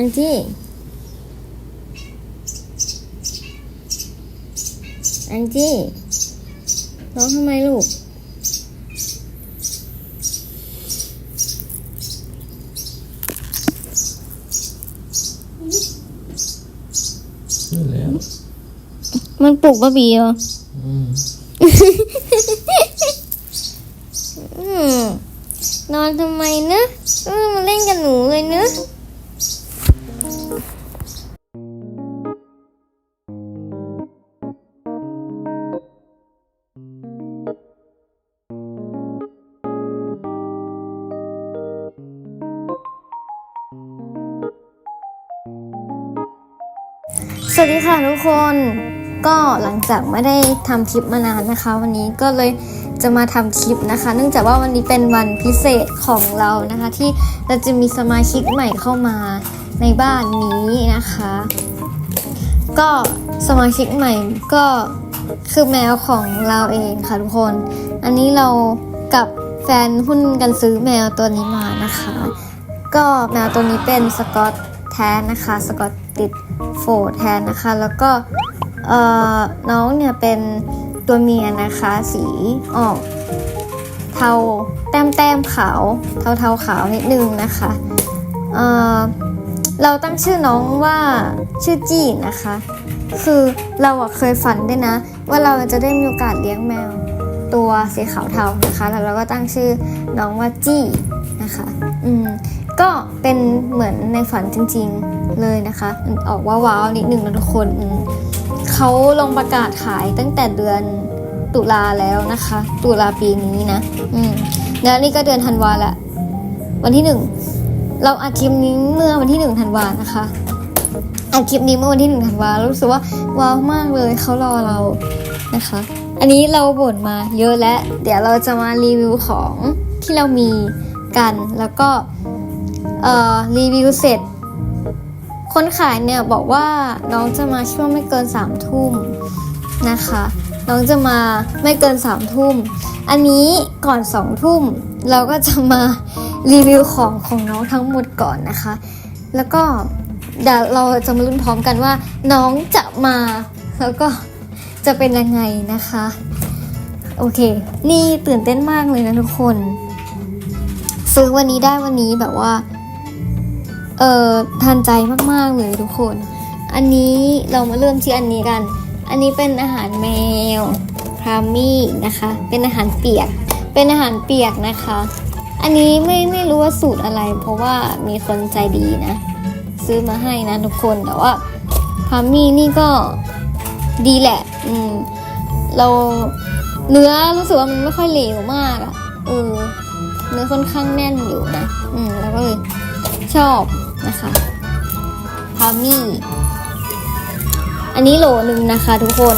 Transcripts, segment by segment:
อังจี้อังจี้ร้องทำไมลูกขึ้นแล้วมันปลุกบะบีเหรอ อืม สวัสดีค่ะทุกคนก็หลังจากไม่ได้ทำคลิปมานานนะคะ วันนี้ก็เลยจะมาทำคลิปนะคะ เนื่องจากว่าวันนี้เป็นวันพิเศษของเรานะคะ ที่เราจะมีสมาชิกใหม่เข้ามาในบ้านนี้นะคะ ก็สมาชิกใหม่ก็คือแมวของเราเองค่ะทุกคน อันนี้เรากับแฟนหุ้นกันซื้อแมวตัวนี้มานะคะ ก็แมวตัวนี้เป็นสกอตแทนนะคะสกอตติด โฟร์แทนนะคะ แล้วก็น้องเนี่ยเป็นตัวเมียนะคะ สีออก เทาแต้มแต้มขาว เทาเทาขาวนิดนึงนะคะเเราตั้งชื่อน้องว่าชื่อจี้นะคะ คือเราเคยฝันด้วยนะ ว่าเราจะได้มีโอกาสเลี้ยงแมว ตัวสีขาวเทานะคะ แล้วเราก็ตั้งชื่อน้องว่าจี้นะคะ อืม ก็เป็นเหมือนในฝันจริงๆเลยนะคะออกว้าวๆนิดนึงนะทุกคนเขาลงประกาศขายตั้งแต่เดือนตุลาแล้วนะคะ ตุลาปีนี้นะอืมแล้วนี่ก็เดือนธันวาละวันที่หนึ่งเราอัดคลิปนี้เมื่อวันที่หนึ่งธันวานะคะอัดคลิปนี้เมื่อวันที่หนึ่งธันวารู้สึกว่าว้าวมากเลยเขารอเรานะคะ อันนี้เราบ่นมาเยอะแล้วเดี๋ยวเราจะมารีวิวของที่เรามีกันแล้วก็ เอ่อรีวิวเสร็จ คนขายเนี่ยบอกว่าน้องจะมาช่วงไม่เกิน3ามทุ่มนะคะ น้องจะมาไม่เกิน3ามทุ่ม อันนี้ก่อน2องทุ่มเราก็จะมารีวิวของของน้องทั้งหมดก่อนนะคะ แล้วก็เดี๋ยวเราจะมาลุ้นพร้อมกันว่า น้องจะมาแล้วก็จะเป็นยังไงนะคะ โอเค นี่ตื่นเต้นมากเลยนะทุกคน ซื้อวันนี้ได้วันนี้แบบว่า เอ่อทันใจมากๆเลยทุกคน อันนี้เรามาเริ่มที่อันนี้กัน อันนี้เป็นอาหารแมวพรามี่นะคะ เป็นอาหารเปียก เป็นอาหารเปียกนะคะ อันนี้ไม่ไม่รู้ว่าสูตรอะไร เพราะว่ามีคนใจดีนะ ซื้อมาให้นะทุกคนแต่ว่าพรามี่นี่ก็ดีแหละ อืม เราเนื้อรู้สึกว่ามันไม่ค่อยเหลวมากอะเออเนื้อค่อนข้างแน่นอยู่นะ อืม แล้วก็เลยชอบ นะคะพามี่อันนี้โหลหนึ่งนะคะทุกคน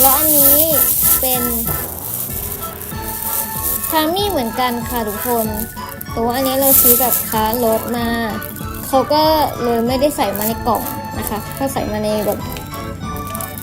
และอันนี้เป็นพามี่เหมือนกันค่ะทุกคนแต่ว่าอันนี้เราซื้อแบบค้ารถมาเขาก็เลยไม่ได้ใส่มาในกล่องนะคะก็ใส่มาในแบบ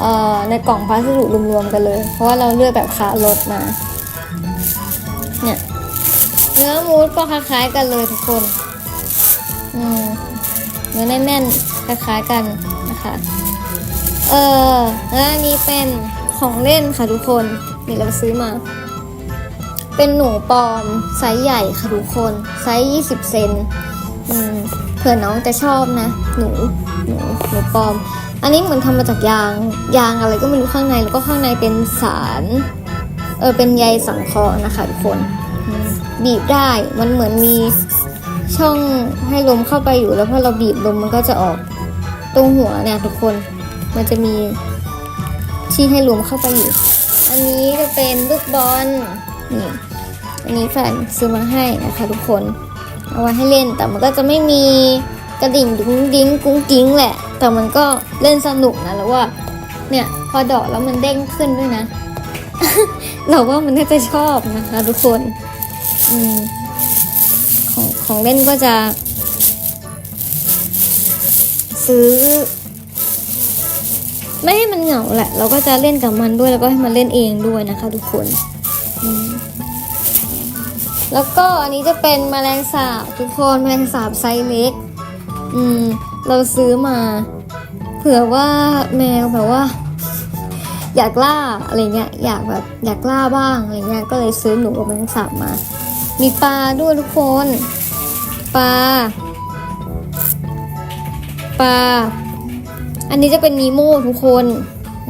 เอ่อในกล่องพัสดุรวมๆกันเลย เพราะว่าเราเลือกแบบค้ารถมาเนี่ยเนื้อมูสก็คล้ายๆกันเลยทุกคน อืมเนื้อแน่นๆคล้ายๆกันนะคะ เออแล้วอันนี้เป็นของเล่นค่ะทุกคนนี่เราซื้อมา เป็นหนูปลอมไซส์ใหญ่ค่ะทุกคนไซส์ 20 เซนเผื่อน้องจะชอบนะ หนูหนูหนูปลอม อันนี้เหมือนทำมาจากยางยางอะไรก็ไม่รู้ข้างในแล้วก็ข้างในเป็นสารเออเป็นใยสังเคราะห์นะคะทุกคนบีบได้มันเหมือนมี ช่องให้ลมเข้าไปอยู่แล้วพอเราบีบลมมันก็จะออก ตรงหัวเนี่ยทุกคนมันจะมีที่ให้ลมเข้าไปอยู่ อันนี้จะเป็นลูกบอลนี่อันนี้แฟนซื้อมาให้นะคะทุกคน เอาไว้ให้เล่นแต่มันก็จะไม่มีกระดิ่งดุ้งดิ้งกุ้งกิ้งแหละ แต่มันก็เล่นสนุกนะแล้วว่า เนี่ยพอดอกแล้วมันเด้งขึ้นด้วยนะ เราว่ามันน่าจะชอบนะคะทุกคน อืม ของเล่นก็จะ ซื้อ ไม่ให้มันเหงาแหละ เราก็จะเล่นกับมันด้วยแล้วก็ให้มันเล่นเองด้วยนะคะ ทุกคน แล้วก็อันนี้จะเป็นแมลงสาบทุกคนแมลงสาบไซส์เล็ก อืม เราซื้อมา เผื่อว่าแมวแบบว่าอยากล่าอะไรเงี้ยอยากแบบอยากล่าบ้างอะไรเงี้ยก็เลยซื้อหนูกับแมงสาบมา มีปลาด้วยทุกคน ปลาปลา อันนี้จะเป็นนีโมทุกคน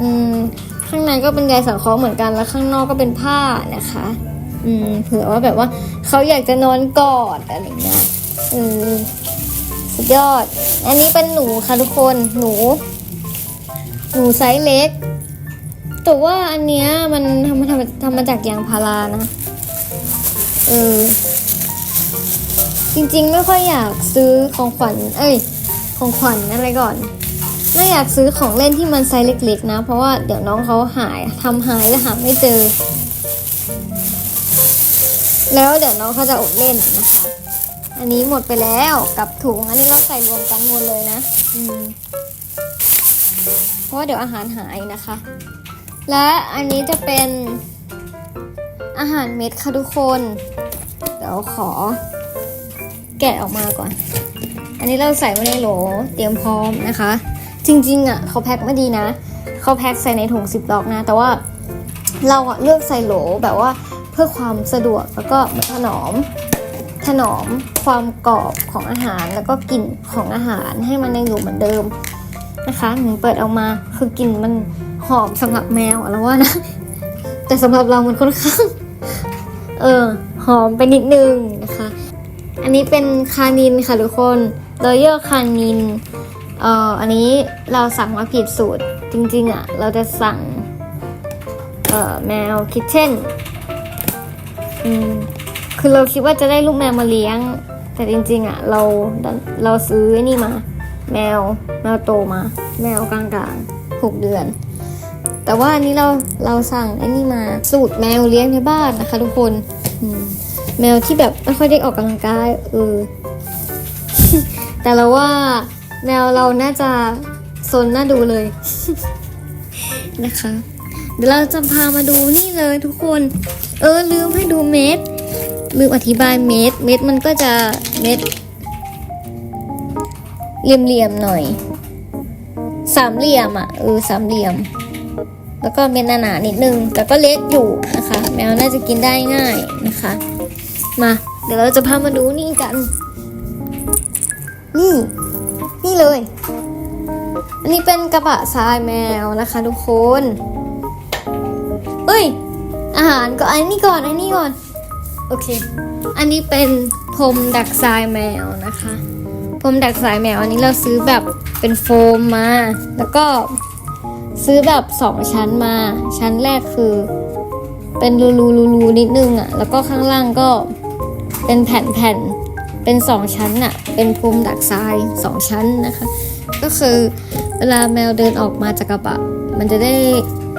อืม ข้างในก็เป็นใยสังเคราะห์เหมือนกัน แล้วข้างนอกก็เป็นผ้านะคะ อืม เผื่อว่าแบบว่าเขาอยากจะนอนกอดอะไรเงี้ยเออสุดยอด อันนี้เป็นหนูค่ะทุกคน หนู หนูไซส์เล็ก แต่ว่าอันเนี้ยมันทำมาทำทำมาจากยางพารานะ เออ จริงๆ ไม่ค่อยอยากซื้อของขวัญ เอ้ย ของขวัญอะไรก่อน ไม่อยากซื้อของเล่นที่มันไซส์เล็ก ๆ นะ เพราะว่าเดี๋ยวน้องเขาหายทำหายแล้วหาไม่เจอ แล้วเดี๋ยวน้องเขาจะอดเล่นนะคะ อันนี้หมดไปแล้วกับถุงอันนี้เราใส่รวมกันหมดเลยนะอืมเพราะว่าเดี๋ยวอาหารหายนะคะ และอันนี้จะเป็นอาหารเม็ดค่ะทุกคน ดี๋ยวขอ แกะออกมาก่อน อันนี้เราใส่ไว้ในโหลเตรียมพร้อมนะคะ จริงๆอะเขาแพ็คมาดีนะเขาแพ็คใส่ในถุงซิปล็อกนะ แต่ว่าเราอะเลือกใส่โหลแบบว่าเพื่อความสะดวกแล้วก็ถนอมถนอมความกรอบของอาหารแล้วก็กลิ่นของอาหารให้มันยังอยู่เหมือนเดิมนะคะหนูเปิดออกมาคือกลิ่นมันหอมสำหรับแมวอะแล้วว่านะ แต่สำหรับเรามันค่อนข้าง เออ อมไปนิดนึงนะคะ อันนี้เป็นคานินค่ะทุกคนรอยัลคานินเอ่ออันนี้เราสั่งมาผิดสูตรจริงๆอะ เราจะสั่งเอ่อแมวคิทเช่นอืมคือเราคิดว่าจะได้ลูกแมวมาเลี้ยง แต่จริงๆอะเราเราซื้อนี่มา แมวแมวโตมา แมวกลางๆหกเดือน แต่ว่าอันนี้เราเราสั่งไอ้นี่มาสูตรแมวเลี้ยงในบ้านนะคะทุกคน แมวที่แบบไม่ค่อยได้ออกกำลังกายเออแต่เราว่าแมวเราน่าจะซนน่าดูเลยนะคะ เดี๋ยวเราจะพามาดูนี่เลยทุกคน เออลืมให้ดูเม็ดลืมอธิบายเม็ด เม็ดมันก็จะเม็ดเหลี่ยมๆหน่อย สามเหลี่ยมอะเออสามเหลี่ยม แล้วก็เม็ดหนาๆนิดนึง แต่ก็เล็กอยู่นะคะ แมวน่าจะกินได้ง่าย นะคะ มาเดี๋ยวเราจะพามาดูนี่กัน นี่ นี่เลย อันนี้เป็นกระบะทรายแมวนะคะทุกคนเอ้ย อาหารก็อันนี้ก่อนอันนี้ก่อน โอเค อันนี้เป็นพรมดักทรายแมวนะคะพรมดักทรายแมวอันนี้เราซื้อแบบเป็นโฟมมา แล้วก็ซื้อแบบสองชั้นมา ชั้นแรกคือ เป็นรูรูรูรูนิดนึงอะ่ะ แล้วก็ข้างล่างก็เป็นแผ่นแผ่นๆเป็นสองชั้นอะ่ะ เป็นพรมดักทรายสองชั้นนะคะ ก็คือเวลาแมวเดินออกมาจากกระบะ มันจะได้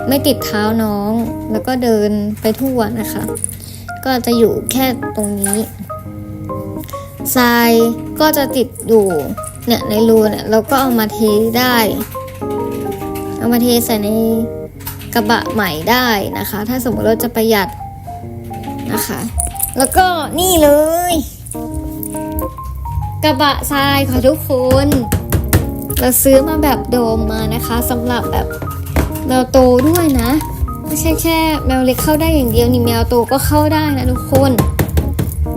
ไม่ติดเท้าน้อง แล้วก็เดินไปทั่วนะคะ ก็จะอยู่แค่ตรงนี้ทรายก็จะติดอยู่เนี่ยในรูเนี่ยเราก็เอามาเทได้ เอามาเทใส่ใน กระบะใหม่ได้นะคะ ถ้าสมมติเราจะประหยัดนะคะ แล้วก็นี่เลย กระบะทรายค่ะทุกคน เราซื้อมาแบบโดมมานะคะสำหรับแบบแมวโตด้วยนะไม่ใช่แค่แมวเล็กเข้าได้อย่างเดียวนี่แมวโตก็เข้าได้นะทุกคน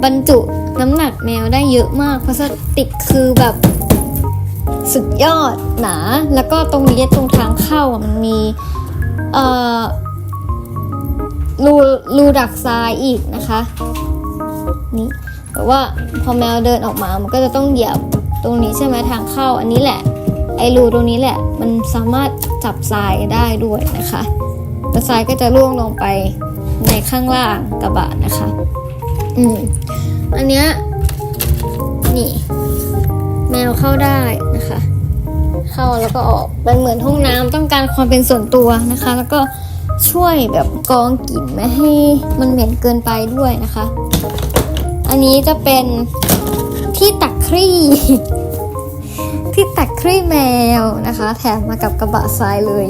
บรรจุน้ำหนักแมวได้เยอะมากพลาสติกคือแบบสุดยอดหนา แล้วก็ตรงนี้ตรงทางเข้ามันมี เอ่อรูรูดักทรายอีกนะคะนี่แต่ว่าพอแมวเดินออกมามันก็จะต้องเหยียบตรงนี้ใช่ไหมทางเข้าอันนี้แหละ ไอรูตรงนี้แหละ มันสามารถจับทรายได้ด้วยนะคะแล้วทรายก็จะร่วงลงไปในข้างล่างกระบะนะคะ อืมอันเนี้ยนี่ แมวเข้าได้นะคะ เข้าแล้วก็ออกเป็นเหมือนห้องน้ำต้องการความเป็นส่วนตัวนะคะ แล้วก็ช่วยแบบกรองกลิ่นไม่ให้มันเหม็นเกินไปด้วยนะคะ อันนี้จะเป็นที่ตักครี่ที่ตักครี่แมวนะคะ แถมมากับกระบะทรายเลย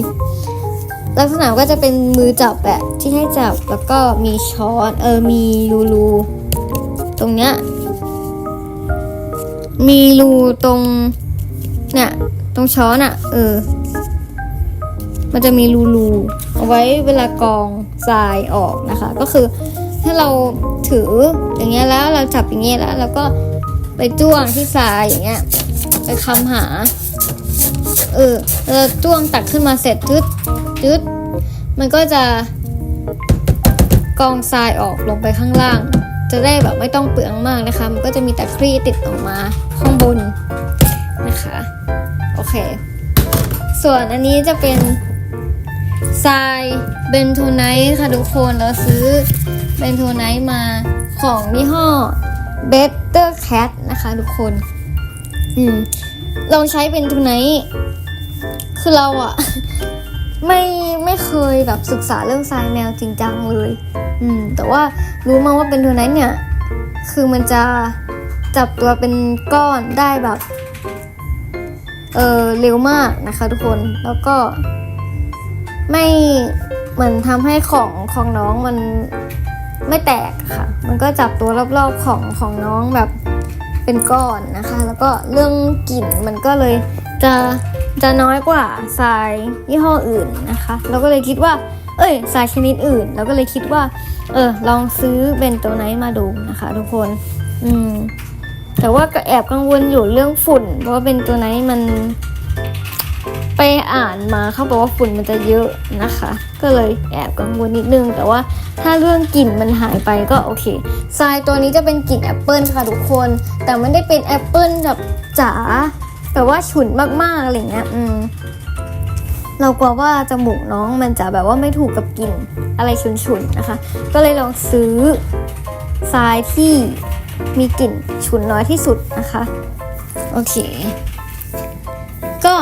ลักษณะก็จะเป็นมือจับแหละที่ให้จับแล้วก็มีช้อนเออมีรูรูตรงเนี้ยมีรูตรงเนี่ย ตรงช้อนอะ่ะ เออ มันจะมีรูๆเอาไว้เวลากรองทรายออกนะคะ ก็คือถ้าเราถืออย่างเงี้ยแล้วเราจับอย่างเงี้ยแล้วเราก็ไปจ้วงที่ทรายอย่างเงี้ยไปคำหา เออเราจ้วงตักขึ้นมาเสร็จจึดจึดมันก็จะกองทรายออกลงไปข้างล่าง จะได้แบบไม่ต้องเปลืองมากนะคะ มันก็จะมีแต่ครีติดออกมาข้างบนนะคะ เค ส่วนอันนี้จะเป็นทรายเบนโทไนท์ค่ะทุกคนเราซื้อเบนโทไนท์มาของยี่ห้อ Better Cat นะคะทุกคน อืมเราใช้เป็นโทไนท์คือเราอะไม่ไม่เคยแบบศึกษาเรื่องทรายแมวจริงจังเลย อืม แต่ว่ารู้มาว่าเป็นโทไนท์เนี่ย คือมันจะจับตัวเป็นก้อนได้แบบ เออเร็วมากนะคะทุกคนแล้วก็ ไม่เหมือนทำให้ของของน้องมันไม่แตกค่ะ มันก็จับตัวรอบๆของของน้องแบบเป็นก้อนนะคะ แล้วก็เรื่องกลิ่นมันก็เลยจะจะน้อยกว่าทรายยี่ห้ออื่นนะคะ เราก็เลยคิดว่า เอ้ยทรายชนิดอื่น เราก็เลยคิดว่า เออลองซื้อเบนโตไนท์มาดูนะคะ ทุกคน อืม แต่ว่าก็แอบกังวลอยู่เรื่องฝุ่น เพราะว่าเป็นตัวไหนมันไปอ่านมาเขาบอกว่าฝุ่นมันจะเยอะนะคะ ก็เลยแอบกังวลนิดนึง แต่ว่าถ้าเรื่องกลิ่นมันหายไปก็โอเคทรายตัวนี้จะเป็นกลิ่นแอปเปิลค่ะทุกคน แต่ไม่ได้เป็นแอปเปิลแบบจ๋าแบบว่าฉุนมากๆอะไรเงี้ยอืมเรากลัวว่าจมูกน้องมันจะแบบว่าไม่ถูกกับกลิ่นอะไรฉุนๆนะคะ ก็เลยลองซื้อทรายที่ มีกลิ่นฉุนน้อยที่สุดนะคะ โอเค ก็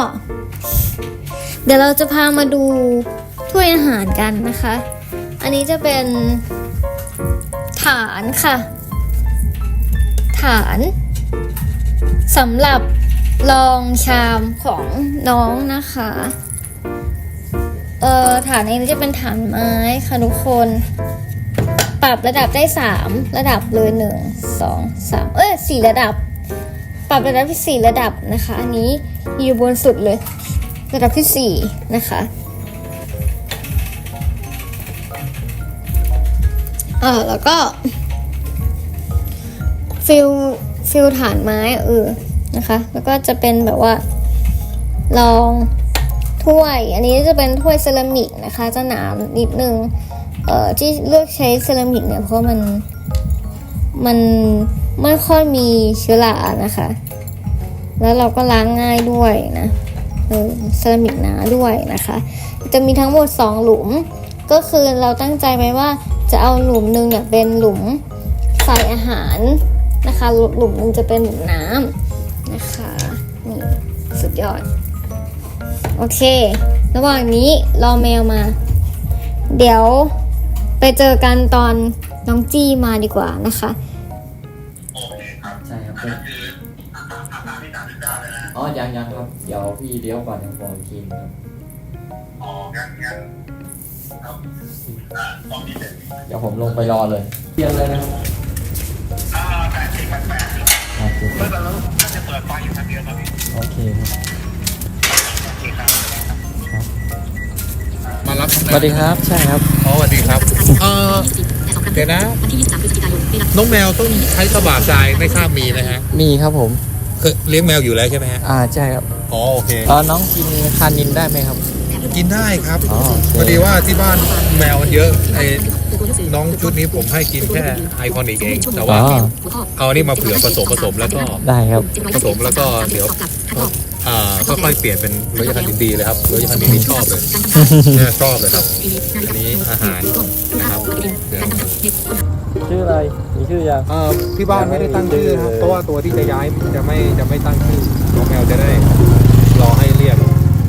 เดี๋ยวเราจะพามาดูถ้วยอาหารกันนะคะ อันนี้จะเป็นฐานค่ะ ฐานสำหรับรองชามของน้องนะคะ เอ่อฐานนี้จะเป็นฐานไม้ค่ะทุกคน ปรับระดับได้สามระดับเลยหนึ่งสองสามเอ้ยสี่ระดับ ปรับระดับที่สี่ระดับนะคะ อันนี้อยู่บนสุดเลย ระดับที่สี่นะคะเออแล้วก็ฟิลฟิลฐานไม้เออนะคะ แล้วก็จะเป็นแบบว่าลองถ้วย อันนี้จะเป็นถ้วยเซรามิกนะคะ จะหนานิดนึง เอ่อที่เลือกใช้เซรามิกเนี่ยเพราะมันมันไม่ค่อยมีเชื้อรานะคะ แล้วเราก็ล้างง่ายด้วยนะเออเซรามิกหนาด้วยนะคะ จะมีทั้งหมด 2 หลุม ก็คือเราตั้งใจไว้ว่าจะเอาหลุมหนึ่งเนี่ยเป็นหลุมใส่อาหารนะคะ หลุมหนึ่งจะเป็นหลุมน้ำนะคะนี่สุดยอด โอเค ระหว่างนี้รอแมวมา เดี๋ยว ไปเจอกันตอนน้องจี้มาดีกว่านะคะ ใช่ครับเป็นอ๋อยังยังครับ เดี๋ยวพี่เลี้ยวก่อนยังบอกอีกทีนึงครับอ๋องั้นงั้นครับอ่าตอนนี้เสร็จเดี๋ยวผมลงไปรอเลยเที่ยงเลยนะครับอ่าแปดสิบแปดแปดโอเคเมื่อตอนนั้นน่าจะเปิดไฟอยู่ทางเดียวตอนนี้โอเคครับ มารับสวัสดีครับ ใช่ครับ อ๋อสวัสดีครับเออเดี๋ยวนะน้องแมวต้องใช้กระบะทรายไม่ทราบมีไหมฮะมีครับผมเคยเลี้ยงแมวอยู่แล้วใช่ไหมฮะอ่าใช่ครับอ๋อโอเคตอนน้องกินคานินได้ไหมครับ กินได้ครับอ๋อโอเค พอดีว่าที่บ้านแมวมันเยอะไอ้น้องชุดนี้ผมให้กินแค่ไอคอนิกเองแต่ว่า อ๋อ เอาอันนี้มาเผื่อผสมผสมแล้วก็ ได้ครับ ผสมแล้วก็เดี๋ยว อ่าค่อยๆเปลี่ยนเป็นรสยาคานินดีเลยครับรสยาคานินที่ชอบเลยเนี่ยชอบเลยครับอันนี้อาหารนะครับเดี๋ยวชื่ออะไรมีชื่อยังเอ่อที่บ้านไม่ได้ตั้งชื่อนะครับเพราะว่าตัวที่จะย้ายจะไม่จะไม่ตั้งชื่อน้องแมวจะได้รอให้เรียก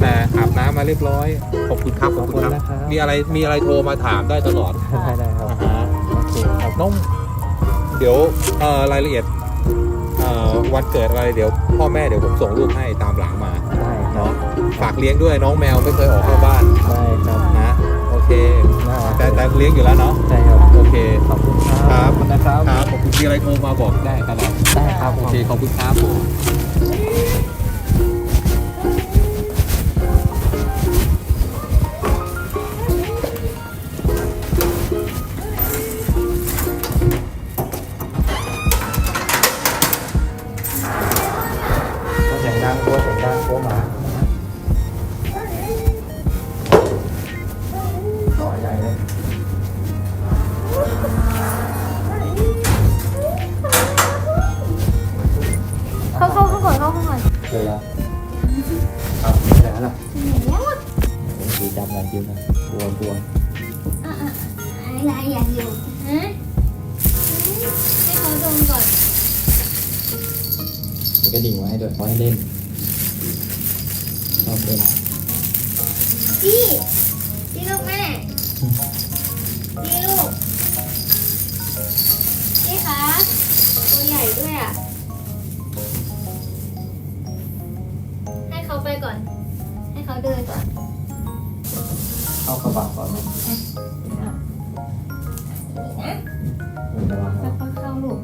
แต่อาบน้ำมาเรียบร้อยขอบคุณครับขอบคุณครับขอบคุณนะครับมีอะไรมีอะไรโทรมาถามได้ตลอดได้ได้ครับอ่าฮะโอเคครับน้องเดี๋ยวเอ่อรายละเอียดเอ่อวันเกิดอะไรเดี๋ยวพ่อแม่เดี๋ยวผมส่งรูปให้ตามหลังมาได้ครับเนาะฝากเลี้ยงด้วยน้องแมวไม่เคยออกนอกบ้านได้ครับนะโอเคได้แต่แต่เลี้ยงอยู่แล้วเนาะใช่ครับโอเค ขอบคุณคครัรับบขอบคุณนะครับครับผมมีอะไรโทรมาบอกได้ตลอดได้ครับโอเคขอบคุณครับผม พี่ลูกพี่คะตัวใหญ่ด้วยอะ ให้เขาไปก่อน ให้เขาเดินก่อน เข้ากระบะก่อนไหมนี่นะเออระวังค่ระอยๆเข้าลูก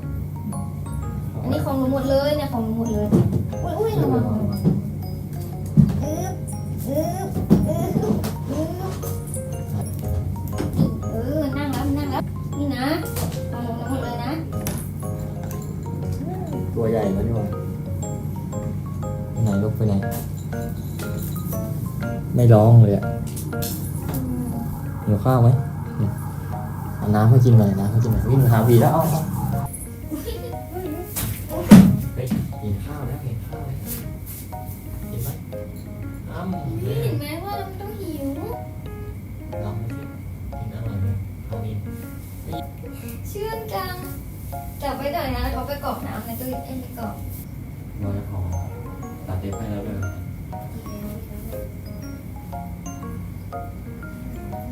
วังอันนี้ของหนูหมดเลยเนี่ยของหนูหมดเลยอุ้ยอุ้ย ตัวใหญ่แล้วนี่หว่าไปไหนลูกไปไหน ไม่ร้องเลยอะหิวข้าวไหมเอาน้ำให้กินหน่อยน้ำให้กินหน่อยวิ่งมาหาผีแล้วเอาเอาเฮ้ยเห็นข้าวแล้วเห็นข้าวแล้วเห็นไหมอ้ำนี่เห็นไหมว่าเราต้องหิว ลองดูสิกินอร่อยเลยเอาดิเชื่องจังจับไว้หน่อยนะเขาไปกรอกน้ำ ในตู้เย็นไปกรอกน้อยหอมตัดเด็บให้แล้วเลย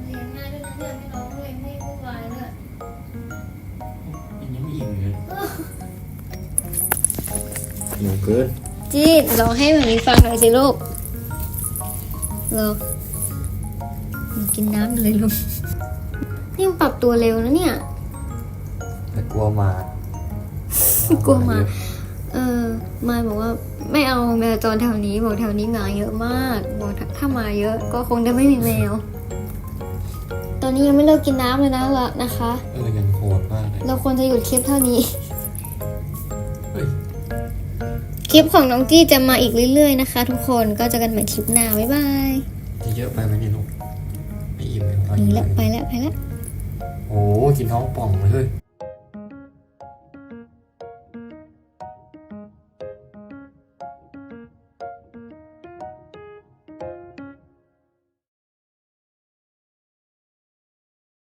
เลี้ยงง่ายด้วยนะเนี่ยไม่ร้องเลยไม่วุ่นวายด้วยกินยังไม่อิ่มเลยหิวเกินจีดลองให้มันมีฟังหน่อยสิลูกลองกินน้ำเลยลูกนี่มันปรับตัวเร็วนะเนี่ยแต่กลัวหมา กลัวหมาเออมายบอกว่าไม่เอาแมวจรแถวนี้บอกแถวนี้หมาเยอะมากบอกถ้าถ้ามาเยอะก็คงจะไม่มีแมว ตอนนี้ยังไม่เลิกกินน้ำเลยนะละนะคะ เออยังโหดมากเลยเราควรจะหยุดคลิปเท่านี้เฮ้ยคลิปของน้องจี้จะมาอีกเรื่อยๆนะคะ ทุกคนก็เจะกันใหม่คลิปหน้า บ๊ายบายจะเยอะไปไหมพี่ลูกไม่อิ่มเลยเอาหนีอีกแล้วไปแล้วไปแล้วโอ้โหกินท้องป่องเลยเฮ้ย